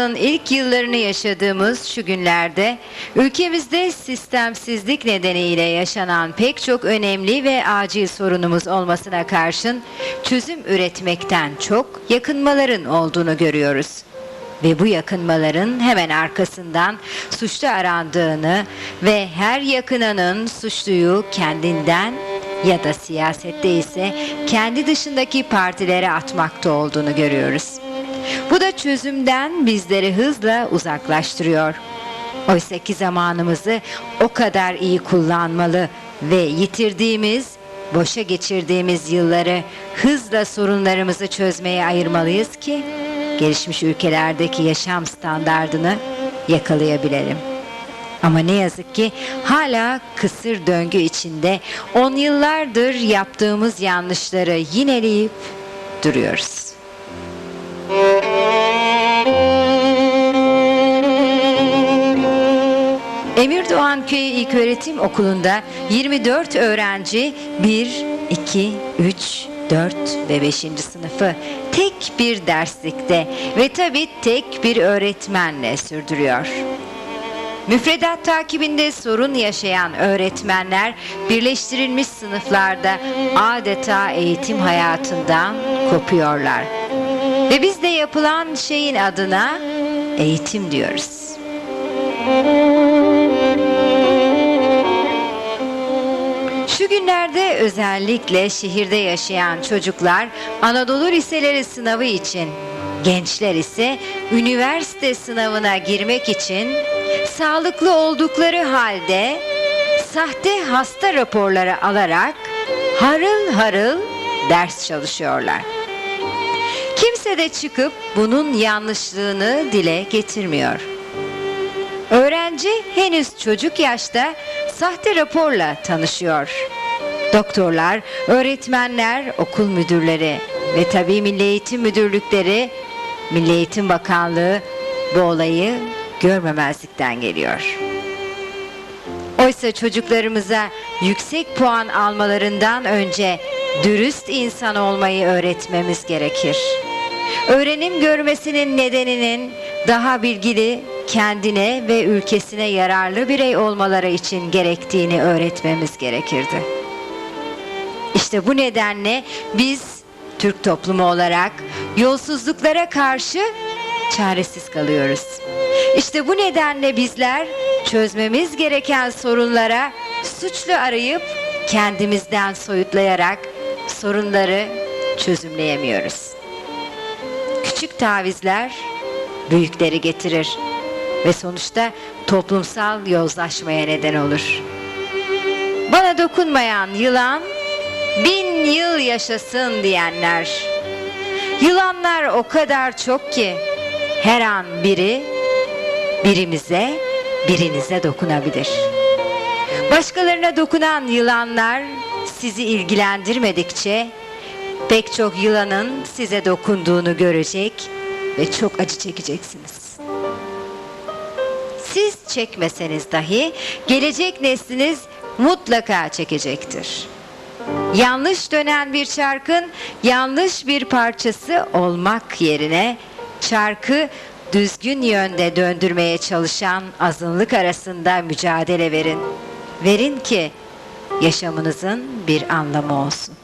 bağımsızlığın ilk yıllarını yaşadığımız şu günlerde ülkemizde sistemsizlik nedeniyle yaşanan pek çok önemli ve acil sorunumuz olmasına karşın çözüm üretmekten çok yakınmaların olduğunu görüyoruz. Ve bu yakınmaların hemen arkasından suçlu arandığını ve her yakınanın suçluyu kendinden ya da siyasette ise kendi dışındaki partilere atmakta olduğunu görüyoruz. Bu da çözümden bizleri hızla uzaklaştırıyor. Oysa ki zamanımızı o kadar iyi kullanmalı ve yitirdiğimiz, boşa geçirdiğimiz yılları hızla sorunlarımızı çözmeye ayırmalıyız ki gelişmiş ülkelerdeki yaşam standardını yakalayabilelim. Ama ne yazık ki hala kısır döngü içinde on yıllardır yaptığımız yanlışları yineleyip duruyoruz. Emir Doğan Köyü İlköğretim Okulu'nda 24 öğrenci 1, 2, 3, 4 ve 5. sınıfı tek bir derslikte ve tabi tek bir öğretmenle sürdürüyor. Müfredat takibinde sorun yaşayan öğretmenler birleştirilmiş sınıflarda adeta eğitim hayatından kopuyorlar. Ve biz de yapılan şeyin adına eğitim diyoruz. Şu günlerde özellikle şehirde yaşayan çocuklar Anadolu Liseleri sınavı için, gençler ise üniversite sınavına girmek için sağlıklı oldukları halde sahte hasta raporları alarak harıl harıl ders çalışıyorlar. Kimse de çıkıp bunun yanlışlığını dile getirmiyor. Öğrenci henüz çocuk yaşta sahte raporla tanışıyor. Doktorlar, öğretmenler, okul müdürleri ve tabii Milli Eğitim Müdürlükleri, Milli Eğitim Bakanlığı bu olayı görmemezlikten geliyor. Oysa çocuklarımıza yüksek puan almalarından önce dürüst insan olmayı öğretmemiz gerekir. Öğrenim görmesinin nedeninin daha bilgili, kendine ve ülkesine yararlı birey olmaları için gerektiğini öğretmemiz gerekirdi. İşte bu nedenle biz Türk toplumu olarak yolsuzluklara karşı çaresiz kalıyoruz. İşte bu nedenle bizler çözmemiz gereken sorunlara suçlu arayıp kendimizden soyutlayarak sorunları çözümleyemiyoruz. Küçük tavizler büyükleri getirir ve sonuçta toplumsal yozlaşmaya neden olur. Bana dokunmayan yılan bin yıl yaşasın diyenler. Yılanlar o kadar çok ki her an biri birimize birinize dokunabilir. Başkalarına dokunan yılanlar sizi ilgilendirmedikçe pek çok yılanın size dokunduğunu görecek ve çok acı çekeceksiniz. Çekmeseniz dahi gelecek nesliniz mutlaka çekecektir. Yanlış dönen bir çarkın yanlış bir parçası olmak yerine çarkı düzgün yönde döndürmeye çalışan azınlık arasında mücadele verin. Verin ki yaşamınızın bir anlamı olsun.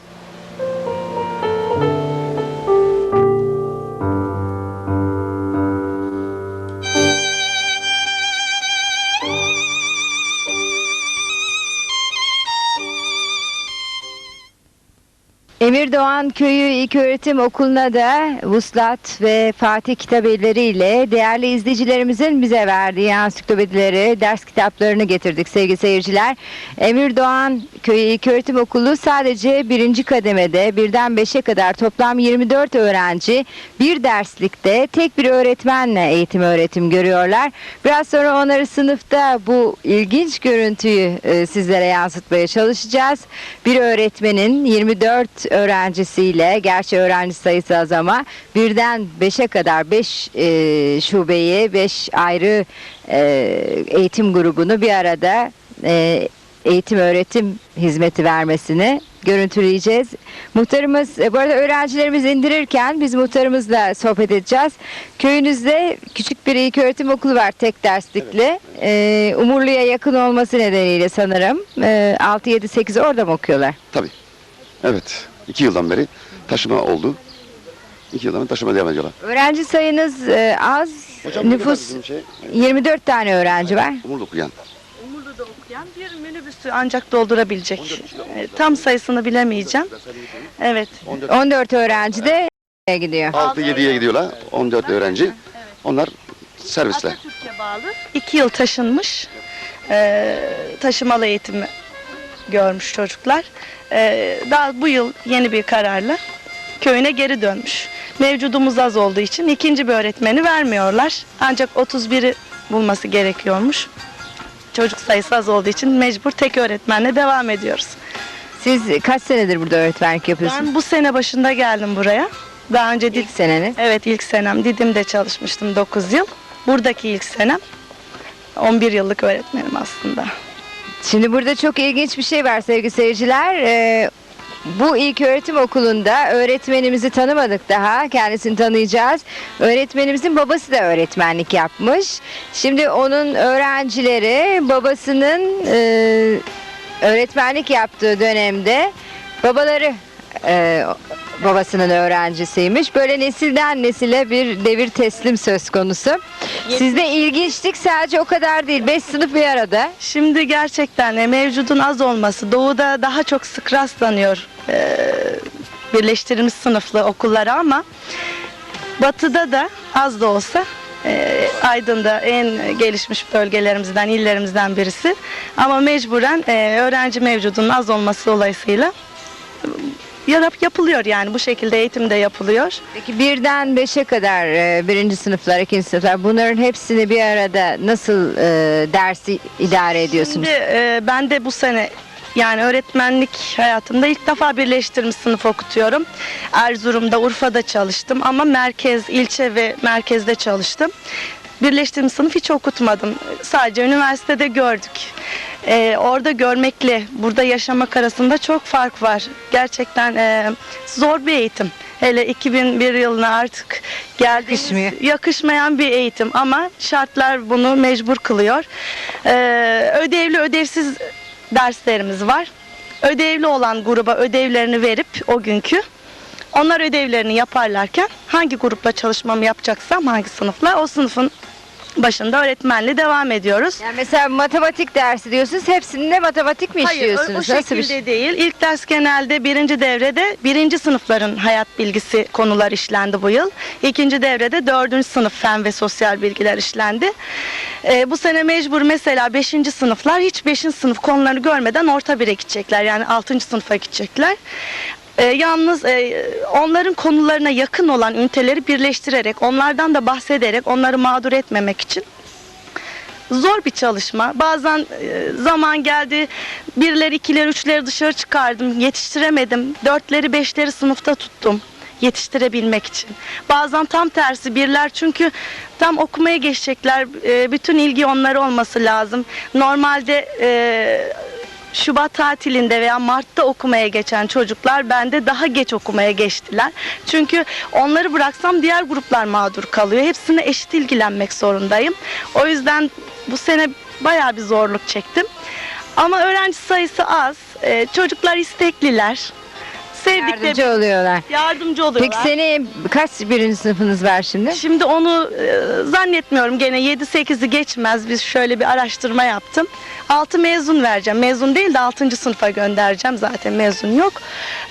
Emir Doğan Köyü İlköğretim Okulu'na da Vuslat ve Fatih kitabelleri ile değerli izleyicilerimizin bize verdiği ansiklopedileri, ders kitaplarını getirdik sevgili seyirciler. Emir Doğan Köyü İlköğretim Okulu sadece birinci kademede birden beşe kadar toplam 24 öğrenci bir derslikte tek bir öğretmenle eğitim öğretim görüyorlar. Biraz sonra onları sınıfta bu ilginç görüntüyü e, sizlere yansıtmaya çalışacağız. Bir öğretmenin 24 öğrencisiyle, gerçi öğrenci sayısı az ama birden 5'e kadar 5 e, şubeyi, 5 ayrı e, eğitim grubunu bir arada e, eğitim öğretim hizmeti vermesini görüntüleyeceğiz. Muhtarımız, e, bu arada öğrencilerimiz indirirken biz muhtarımızla sohbet edeceğiz. Köyünüzde küçük bir ilköğretim okulu var tek derslikli. E, Umurlu'ya yakın olması nedeniyle sanırım. E, 6, 7, 8 orada mı okuyorlar? Tabii. Evet. İki yıldan beri taşıma oldu. İki yıldan beri taşıma devam ediyorlar. Öğrenci sayınız e, az, Hocam, nüfus bizim şey, 24 tane öğrenci var. Umurlu okuyan. Umurlu'da okuyan bir minibüsü ancak doldurabilecek. E, Tam sayısını bilemeyeceğim. Evet. 14 öğrenci de gidiyor. 6-7'ye gidiyorlar. 14 öğrenci. Onlar servisle. Atatürk'e bağlı. İki yıl taşınmış. E, taşımalı eğitimi görmüş çocuklar. E, daha bu yıl yeni bir kararla köyüne geri dönmüş. Mevcudumuz az olduğu için ikinci bir öğretmeni vermiyorlar. Ancak 31'i bulması gerekiyormuş. Çocuk sayısı az olduğu için mecbur tek öğretmenle devam ediyoruz. Siz kaç senedir burada öğretmenlik yapıyorsunuz? Ben bu sene başında geldim buraya. Daha önce Did İlk seneniz. Evet ilk senem Didim'de çalışmıştım 9 yıl. Buradaki ilk senem 11 yıllık öğretmenim aslında. Şimdi burada çok ilginç bir şey var sevgili seyirciler. Ee, bu ilk öğretim okulunda öğretmenimizi tanımadık daha. Kendisini tanıyacağız. Öğretmenimizin babası da öğretmenlik yapmış. Şimdi onun öğrencileri babasının e, öğretmenlik yaptığı dönemde babaları e, babasının öğrencisiymiş. Böyle nesilden nesile bir devir teslim söz konusu. Sizde ilginçlik sadece o kadar değil. Beş sınıf bir arada. Şimdi gerçekten e, mevcudun az olması doğuda daha çok sık rastlanıyor e, birleştirilmiş sınıflı okullara ama batıda da az da olsa e, Aydın'da en gelişmiş bölgelerimizden, illerimizden birisi. Ama mecburen e, öğrenci mevcudunun az olması dolayısıyla yarap yapılıyor yani bu şekilde eğitim de yapılıyor. Peki birden beşe kadar e, birinci sınıflar, ikinci sınıflar bunların hepsini bir arada nasıl e, dersi idare ediyorsunuz? Şimdi e, ben de bu sene yani öğretmenlik hayatımda ilk defa birleştirilmiş sınıf okutuyorum. Erzurum'da, Urfa'da çalıştım ama merkez, ilçe ve merkezde çalıştım. Birleştirilmiş sınıf hiç okutmadım. Sadece üniversitede gördük. E, orada görmekle burada yaşamak arasında çok fark var. Gerçekten e, zor bir eğitim. Hele 2001 yılına artık geldiğimiz Yakışmıyor. yakışmayan bir eğitim ama şartlar bunu mecbur kılıyor. Ee, ödevli ödevsiz derslerimiz var. Ödevli olan gruba ödevlerini verip o günkü onlar ödevlerini yaparlarken hangi grupla çalışmamı yapacaksam hangi sınıfla o sınıfın başında öğretmenle devam ediyoruz. Yani mesela matematik dersi diyorsunuz, hepsinde matematik mi Hayır, o, o işliyorsunuz? Nasıl şekilde şey? değil. İlk ders genelde birinci devrede birinci sınıfların hayat bilgisi konular işlendi bu yıl. İkinci devrede dördüncü sınıf fen ve sosyal bilgiler işlendi. Ee, bu sene mecbur mesela beşinci sınıflar hiç beşinci sınıf konularını görmeden orta bire gidecekler. Yani altıncı sınıfa gidecekler. Ee, yalnız e, onların konularına yakın olan üniteleri birleştirerek, onlardan da bahsederek onları mağdur etmemek için zor bir çalışma. Bazen e, zaman geldi birleri, ikileri, üçleri dışarı çıkardım. Yetiştiremedim. Dörtleri, beşleri sınıfta tuttum yetiştirebilmek için. Bazen tam tersi birler çünkü tam okumaya geçecekler. E, bütün ilgi onlara olması lazım. Normalde e, Şubat tatilinde veya Mart'ta okumaya geçen çocuklar bende daha geç okumaya geçtiler. Çünkü onları bıraksam diğer gruplar mağdur kalıyor. Hepsine eşit ilgilenmek zorundayım. O yüzden bu sene bayağı bir zorluk çektim. Ama öğrenci sayısı az. Ee, çocuklar istekliler. Sevdikleri Yardımcı oluyorlar. yardımcı oluyorlar. Peki seni kaç birinci sınıfınız var şimdi? Şimdi onu e, zannetmiyorum gene 7-8'i geçmez. Biz şöyle bir araştırma yaptım. 6 mezun vereceğim. Mezun değil de 6. sınıfa göndereceğim. Zaten mezun yok.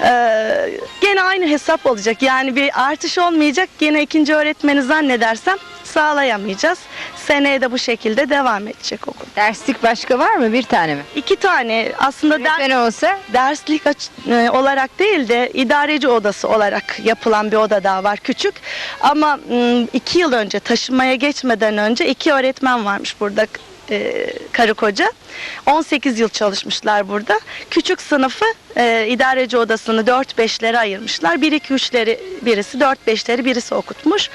Ee, gene aynı hesap olacak. Yani bir artış olmayacak. Gene ikinci öğretmeni zannedersem sağlayamayacağız. Seneye de bu şekilde devam edecek okul. Derslik başka var mı? Bir tane mi? İki tane aslında Öğretmen olsa derslik e, olarak değil de idareci odası olarak yapılan bir oda daha var küçük. Ama m, iki yıl önce taşınmaya geçmeden önce iki öğretmen varmış burada e, karı koca. 18 yıl çalışmışlar burada. Küçük sınıfı e, idareci odasını 4-5'lere ayırmışlar. 1-2-3'leri birisi 4-5'leri birisi okutmuş.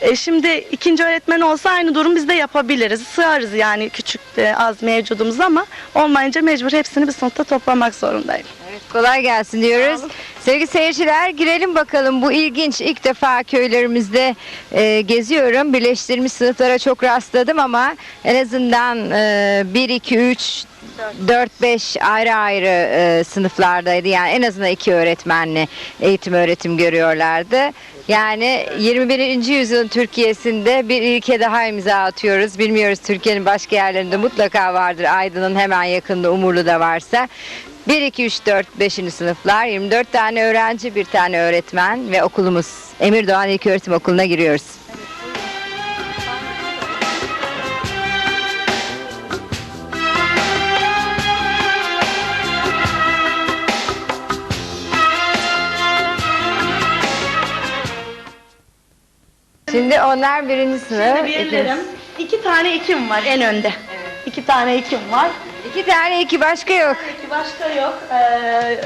E, şimdi ikinci öğretmen olsa aynı durum biz de yapabiliriz. Sığarız yani küçük e, az mevcudumuz ama olmayınca mecbur hepsini bir sınıfta toplamak zorundayım. Evet, Kolay gelsin diyoruz. Sevgili seyirciler girelim bakalım bu ilginç ilk defa köylerimizde e, geziyorum. Birleştirilmiş sınıflara çok rastladım ama en azından e, 1, 2, 3, 4, 5 ayrı ayrı e, sınıflardaydı. Yani en azından iki öğretmenli eğitim öğretim görüyorlardı. Yani 21. yüzyılın Türkiye'sinde bir ilke daha imza atıyoruz. Bilmiyoruz Türkiye'nin başka yerlerinde mutlaka vardır. Aydın'ın hemen yakında Umurlu'da varsa. 1, 2, 3, 4, 5. sınıflar 24 tane öğrenci, bir tane öğretmen ve okulumuz Emir Doğan İlköğretim Okulu'na giriyoruz. Şimdi onlar birinci sınıf. Şimdi birlerim. İki tane ikim var en önde. İki tane ikim var. İki tane iki başka yok. Peki başka yok. Ee,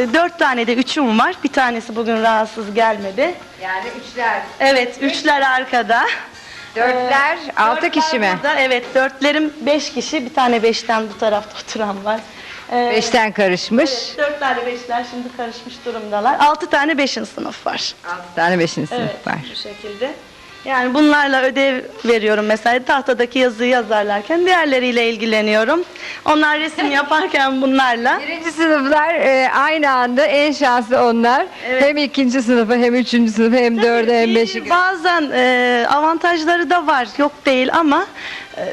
e, dört tane de üçüm var. Bir tanesi bugün rahatsız gelmedi. Yani üçler. Evet, üçler arkada. Dörtler, Ee, altı dörtler kişi mi? burada. Evet, dörtlerim beş kişi. Bir tane beşten bu tarafta oturan var. Ee, Beşten karışmış. Evet, dört tane beşler şimdi karışmış durumdalar. Altı tane beşin sınıf var. Altı tane beşinci sınıf Evet, var. bu şekilde. Yani bunlarla ödev veriyorum mesela tahtadaki yazıyı yazarlarken diğerleriyle ilgileniyorum. Onlar resim yaparken bunlarla. Birinci sınıflar e, aynı anda en şanslı onlar. Evet. Hem ikinci sınıfı hem üçüncü sınıfı hem dördü hem Bir- beşi. Bazen e, avantajları da var, yok değil ama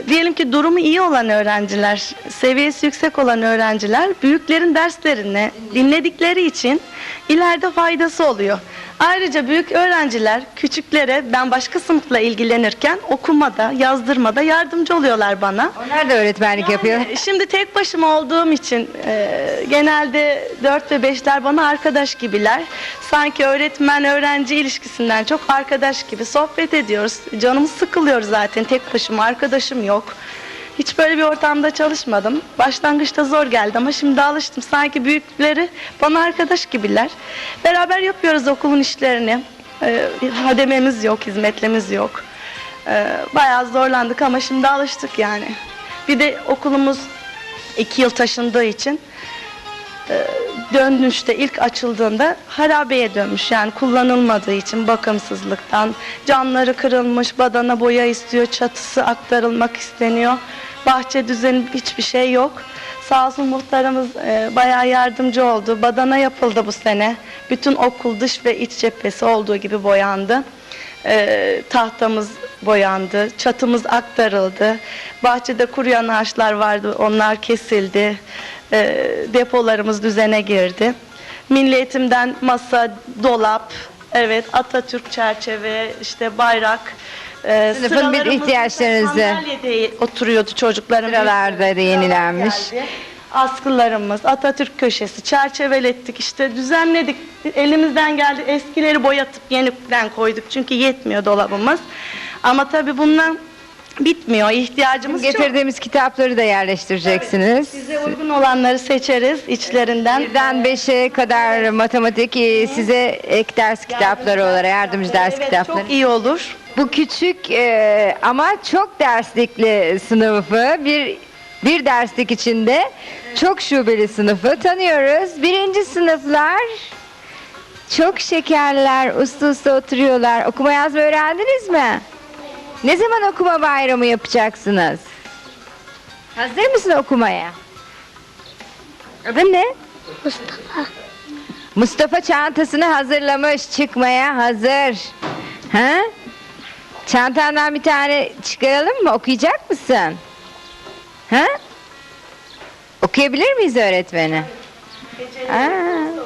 diyelim ki durumu iyi olan öğrenciler, seviyesi yüksek olan öğrenciler büyüklerin derslerini dinledikleri için ileride faydası oluyor. Ayrıca büyük öğrenciler küçüklere ben başka sınıfla ilgilenirken okumada, yazdırmada yardımcı oluyorlar bana. Onlar da öğretmenlik yapıyor. Yani Şimdi tek başıma olduğum için e, genelde 4 ve 5'ler bana arkadaş gibiler. Sanki öğretmen öğrenci ilişkisinden çok arkadaş gibi sohbet ediyoruz. Canımız sıkılıyor zaten tek başıma arkadaşım yok. Hiç böyle bir ortamda çalışmadım. Başlangıçta zor geldi ama şimdi alıştım. Sanki büyükleri bana arkadaş gibiler. Beraber yapıyoruz okulun işlerini. E, hadememiz yok, hizmetlimiz yok. E, bayağı zorlandık ama şimdi alıştık yani. Bir de okulumuz iki yıl taşındığı için dönüşte ilk açıldığında harabeye dönmüş. Yani kullanılmadığı için bakımsızlıktan camları kırılmış, badana boya istiyor, çatısı aktarılmak isteniyor. Bahçe düzeni hiçbir şey yok. Sağ olsun muhtarımız e, bayağı yardımcı oldu. Badana yapıldı bu sene. Bütün okul dış ve iç cephesi olduğu gibi boyandı. E, tahtamız boyandı, çatımız aktarıldı. Bahçede kuruyan ağaçlar vardı, onlar kesildi. E, depolarımız düzene girdi. Milli eğitimden masa, dolap, evet Atatürk çerçeve, işte bayrak. E, Sınıfın bir ihtiyaçlarınızı. Sandalyede oturuyordu çocukların. Sıralarda da yenilenmiş. Geldi. Askılarımız, Atatürk köşesi, çerçevelettik işte düzenledik. Elimizden geldi eskileri boyatıp yeniden koyduk çünkü yetmiyor dolabımız. Ama tabii bundan bitmiyor. İhtiyacımız çok. Getirdiğimiz kitapları da yerleştireceksiniz. Size uygun olanları seçeriz içlerinden. Birden beşe kadar matematik e, size ek ders kitapları olarak yardımcı ders evet, kitapları. Çok iyi olur. Bu küçük e, ama çok derslikli sınıfı bir bir derslik içinde çok şubeli sınıfı tanıyoruz. Birinci sınıflar çok şekerler, uslu uslu oturuyorlar. Okuma yazma öğrendiniz mi? Ne zaman okuma bayramı yapacaksınız? Hazır mısın okumaya? Adın ne? Mustafa. Mustafa çantasını hazırlamış, çıkmaya hazır. Ha? Çantandan bir tane çıkaralım mı? Okuyacak mısın? Ha? Okuyabilir miyiz öğretmeni? Aa.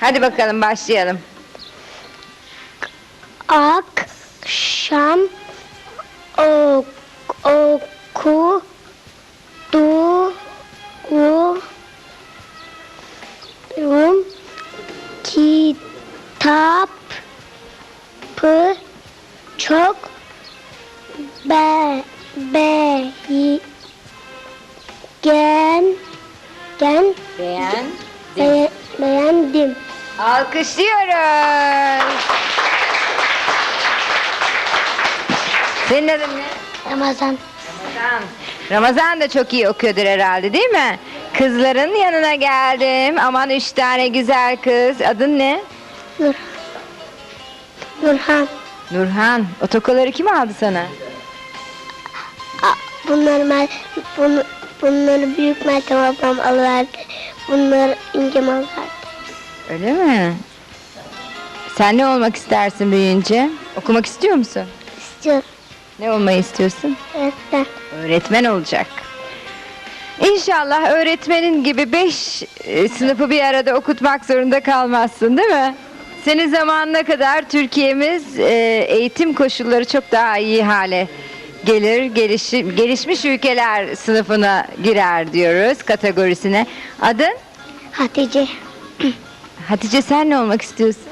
Hadi bakalım başlayalım. akşam ok, oku du rum kitap pı çok be be gen gen Beğen. be, beğendim. Alkışlıyoruz. Senin adın ne? Ramazan Ramazan. Ramazan da çok iyi okuyordur herhalde değil mi? Kızların yanına geldim. Aman üç tane güzel kız. Adın ne? Nur. Nurhan. Nurhan. O tokaları kim aldı sana? A, bunları, bunu, bunları büyük Meltem ablam alıverdi. Bunları İngem alıverdi. Öyle mi? Sen ne olmak istersin büyüyünce? Okumak istiyor musun? İstiyorum. Ne olmayı istiyorsun? Öğretmen. Öğretmen olacak. İnşallah öğretmenin gibi beş e, sınıfı bir arada okutmak zorunda kalmazsın değil mi? Senin zamanına kadar Türkiye'miz e, eğitim koşulları çok daha iyi hale gelir. Gelişi, gelişmiş ülkeler sınıfına girer diyoruz kategorisine. Adın? Hatice. Hatice sen ne olmak istiyorsun?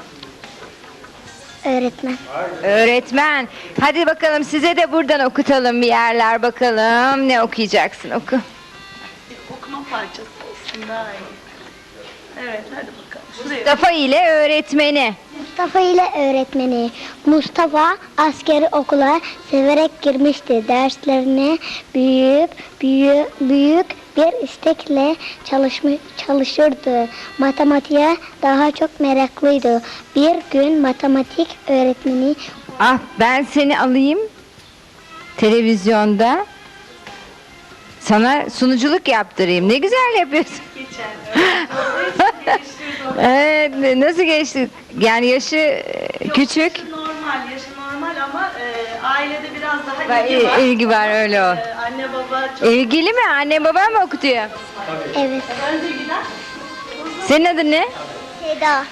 Öğretmen. Öğretmen. Hadi bakalım size de buradan okutalım bir yerler bakalım. Ne okuyacaksın oku. Okuma parçası olsun daha iyi. Evet hadi bakalım. Şuraya. Mustafa ile öğretmeni. Mustafa ile öğretmeni. Mustafa askeri okula severek girmişti. Derslerine büyük, büyük, büyük bir istekle çalışma, çalışırdı. Matematiğe daha çok meraklıydı. Bir gün matematik öğretmeni Ah ben seni alayım televizyonda. Sana sunuculuk yaptırayım. Ne güzel yapıyorsun. evet, nasıl geçti? Yani yaşı e, küçük. Normal, yaşı normal ama e, ailede biraz daha ilgi var. il- ilgi var öyle o. E, anne baba çok İlgili mi? Anne baba mı okutuyor? evet. Senin adın ne? Seda.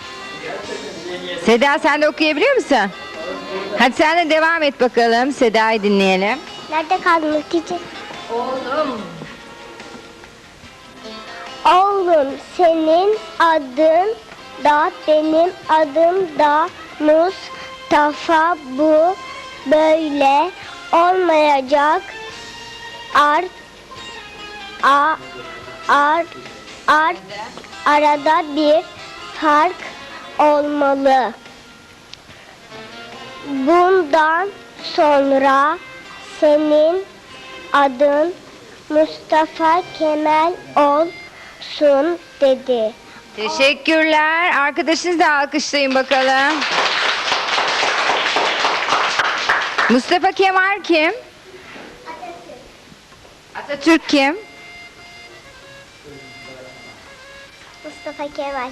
Seda sen de okuyabiliyor musun? Hadi sen de devam et bakalım. Seda'yı dinleyelim. Nerede kaldın Hatice? Oğlum. Oğlum senin adın da benim adım da Mustafa bu böyle olmayacak art a art art arada bir fark olmalı. Bundan sonra senin adın Mustafa Kemal olsun dedi. Teşekkürler. Arkadaşınızı da alkışlayın bakalım. Mustafa Kemal kim? Atatürk kim? Mustafa Kemal.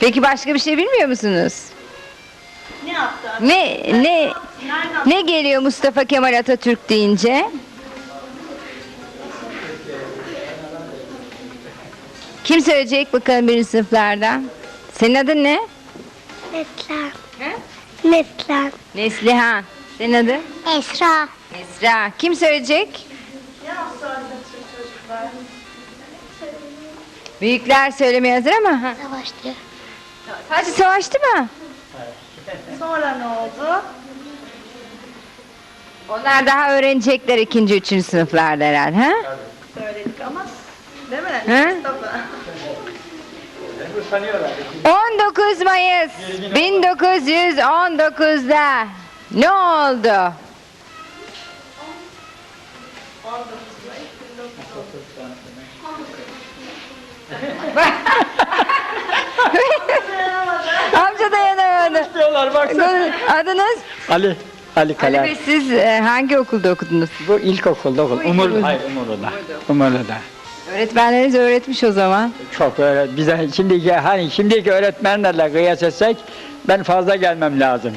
Peki başka bir şey bilmiyor musunuz? ne yaptı? Ne ne Nereden? ne geliyor Mustafa Kemal Atatürk deyince? Kim söyleyecek bakalım birinci sınıflardan? Senin adın ne? Neslihan. Neslihan. Neslihan. Senin adın? Esra. Esra. Kim söyleyecek? Atatürk çocuklar? Büyükler söylemeye hazır ama. Ha. Savaştı. Sadece savaştı mı? Sonra ne oldu? Onlar daha öğrenecekler ikinci, üçüncü sınıflarda herhalde. Ha? Söyledik ama. Değil mi? He? Mustafa. 19 Mayıs 1919'da ne oldu? Amca dayanamadı. Diyorlar baksana. Adınız? Ali. Ali Ali Kaler. Bey siz e, hangi okulda okudunuz? Bu ilkokulda okul. Umur, hayır Umurlu'da. Umurlu'da. Öğretmenleriniz öğretmiş o zaman. Çok öyle bize şimdiki hani şimdiki öğretmenlerle kıyas etsek ben fazla gelmem lazım.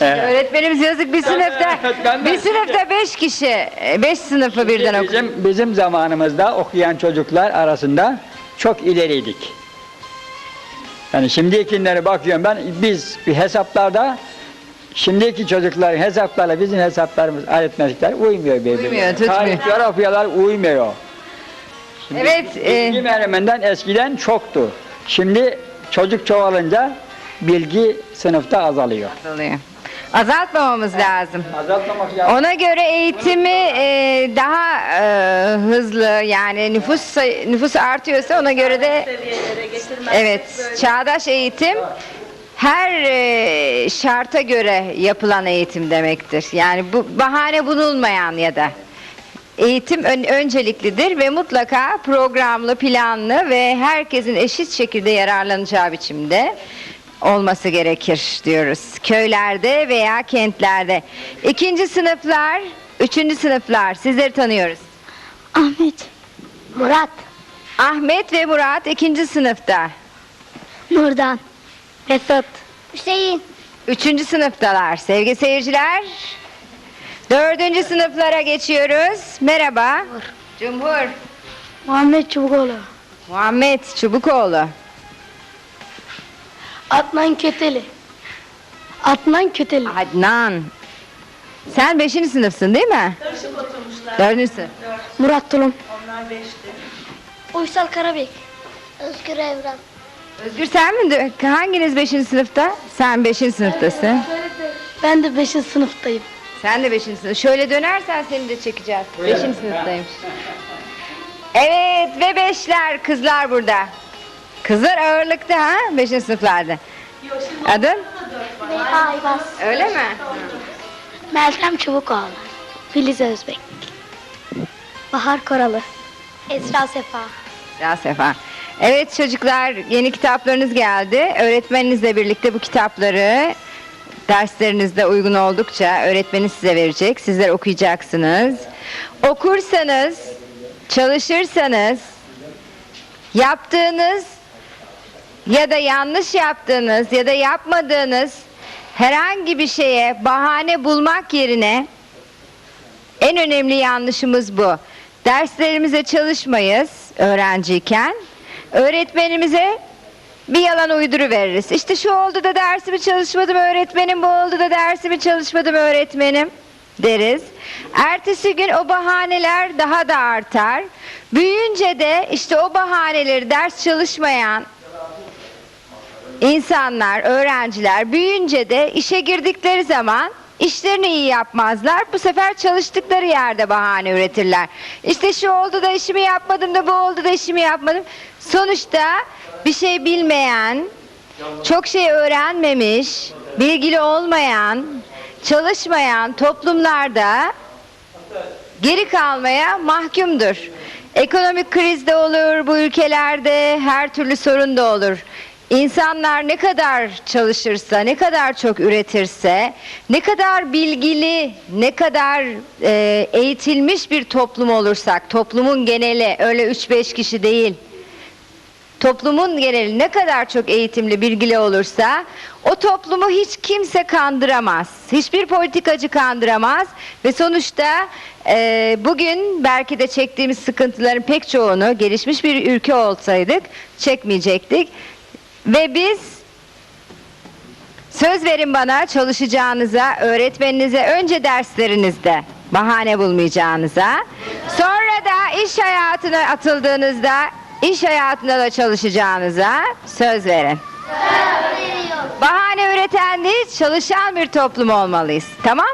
Evet. Öğretmenimiz yazık bir sınıfta evet, ben de- bir sınıfta beş kişi, beş sınıfı birden okudu. Bizim bizim zamanımızda okuyan çocuklar arasında çok ileriydik. Yani şimdikilere bakıyorum ben biz bir hesaplarda şimdiki çocukların hesaplarla bizim hesaplarımız aritmetikler uymuyor birbirine. Uymuyor, tutmuyor. Tarih coğrafyalar uymuyor. Evet, e- Bilgi eskiden çoktu. Şimdi çocuk çoğalınca bilgi sınıfta azalıyor. Azalıyor. Azaltmamamız lazım. Azaltmamak lazım. Ona göre eğitimi e, daha e, hızlı yani nüfus say- nüfus artıyorsa ona göre de evet çağdaş eğitim her e, şarta göre yapılan eğitim demektir. Yani bu bahane bulunmayan ya da eğitim ön- önceliklidir ve mutlaka programlı, planlı ve herkesin eşit şekilde yararlanacağı biçimde olması gerekir diyoruz. Köylerde veya kentlerde. İkinci sınıflar, üçüncü sınıflar sizleri tanıyoruz. Ahmet. Murat. Ahmet ve Murat ikinci sınıfta. Nurdan. Mesut. Hüseyin. Üçüncü sınıftalar. Sevgili seyirciler. Dördüncü sınıflara geçiyoruz. Merhaba. Cumhur. Muhammed Çubukoğlu. Muhammed Çubukoğlu. Adnan Köteli. Adnan Köteli. Adnan. Sen beşinci sınıfsın değil mi? Dördüncü sınıf. Murat Tulum. Onlar beşti. Uysal Karabek. Özgür Evren. Özgür sen mi? Hanginiz beşinci sınıfta? Sen beşinci sınıftasın. Ben de 5. sınıftayım. Sen de beşinci sınıf. Şöyle dönersen seni de çekeceğiz. Beşinci sınıftayım. Evet ve beşler kızlar burada. Kızlar ağırlıkta ha beşinci sınıflarda. Adın? Aybaz. Öyle mi? Meltem Çubukoğlu. Filiz Özbek. Bahar Koralı. Esra Sefa. Ya Sefa. Evet çocuklar yeni kitaplarınız geldi. Öğretmeninizle birlikte bu kitapları derslerinizde uygun oldukça öğretmeniniz size verecek. Sizler okuyacaksınız. Okursanız, çalışırsanız yaptığınız ya da yanlış yaptığınız ya da yapmadığınız herhangi bir şeye bahane bulmak yerine en önemli yanlışımız bu. Derslerimize çalışmayız öğrenciyken. Öğretmenimize bir yalan uyduru veririz. İşte şu oldu da dersimi çalışmadım öğretmenim, bu oldu da dersimi çalışmadım öğretmenim deriz. Ertesi gün o bahaneler daha da artar. Büyüyünce de işte o bahaneleri ders çalışmayan insanlar, öğrenciler büyüyünce de işe girdikleri zaman işlerini iyi yapmazlar. Bu sefer çalıştıkları yerde bahane üretirler. İşte şu oldu da işimi yapmadım da bu oldu da işimi yapmadım. Sonuçta bir şey bilmeyen, çok şey öğrenmemiş, bilgili olmayan, çalışmayan toplumlarda geri kalmaya mahkumdur. Ekonomik kriz de olur, bu ülkelerde her türlü sorun da olur. İnsanlar ne kadar çalışırsa, ne kadar çok üretirse, ne kadar bilgili, ne kadar e, eğitilmiş bir toplum olursak, toplumun geneli öyle 3-5 kişi değil, toplumun geneli ne kadar çok eğitimli, bilgili olursa o toplumu hiç kimse kandıramaz. Hiçbir politikacı kandıramaz ve sonuçta e, bugün belki de çektiğimiz sıkıntıların pek çoğunu gelişmiş bir ülke olsaydık çekmeyecektik. Ve biz söz verin bana çalışacağınıza, öğretmeninize önce derslerinizde bahane bulmayacağınıza, sonra da iş hayatına atıldığınızda iş hayatında da çalışacağınıza söz verin. Bahane üreten değil, çalışan bir toplum olmalıyız. Tamam?